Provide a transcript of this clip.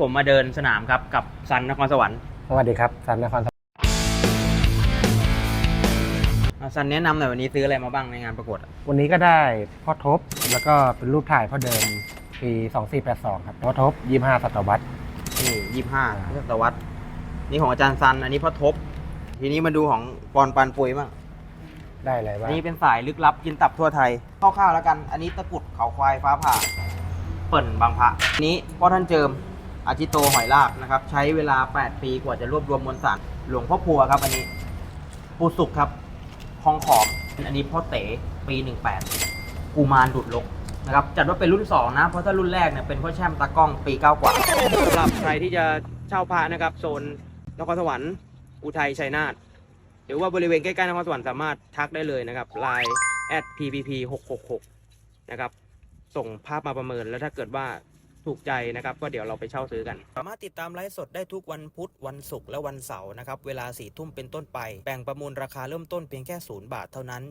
ผมมาเดินสนามครับกับซันนครสวรรค์สวัสดีครับสันนครสวรรค์อะซันแนะนำหน่อยวันนี้ซื้ออะไรมาบ้างในงานประกวดอะวันนี้ก็ได้พ่อทบแล้วก็เป็นรูปถ่ายพ่อเดิมปี 2482 ครับพ่อทบ25ศตวรรษ นี่ยี่ห้าศตวรรษนี่ของอาจารย์ซัน อันนี้พ่อทบ ทีนี้มาดูของปอนปันปุยบ้างได้อะไรบ้างนี่เป็นสายลึกลับกินตับทั่วไทยคร่าวๆแล้วกัน อันนี้ตะกรุดเขาควายฟ้าผ่า เปิ่นบางพระอันนี้พ่อท่านเจิม อาจิโตหอยลากนะครับ ใช้เวลา 8 ปีกว่าจะรวบรวมมวลสารหลวงพ่อพัวครับ อันนี้ ปูสุกครับคลองขอมอันนี้พ่อเต๋ปี 18 กูมารดุดลกนะครับจัดว่าเป็นรุ่น 2 นะ เพราะถ้ารุ่นแรกเนี่ยเป็นพ่อแช่มตากล้องปี 9 กว่าสำหรับใครที่จะเช่าพระนะครับ โซนนครสวรรค์อุทัยชัยนาทหรือว่าบริเวณใกล้ๆนครสวรรค์สามารถทักได้เลยนะครับ line at ppp 666 นะครับ ส่งภาพมาประเมินแล้วถ้าเกิดว่า ถูกใจนะครับก็เดี๋ยวเราไปเช่าซื้อกัน สามารถติดตามไลฟ์สดได้ทุกวันพุธวันศุกร์และวันเสาร์นะครับเวลาสี่ทุ่มเป็นต้นไปแบ่งประมูลราคาเริ่มต้นเพียงแค่ศูนย์บาทเท่านั้น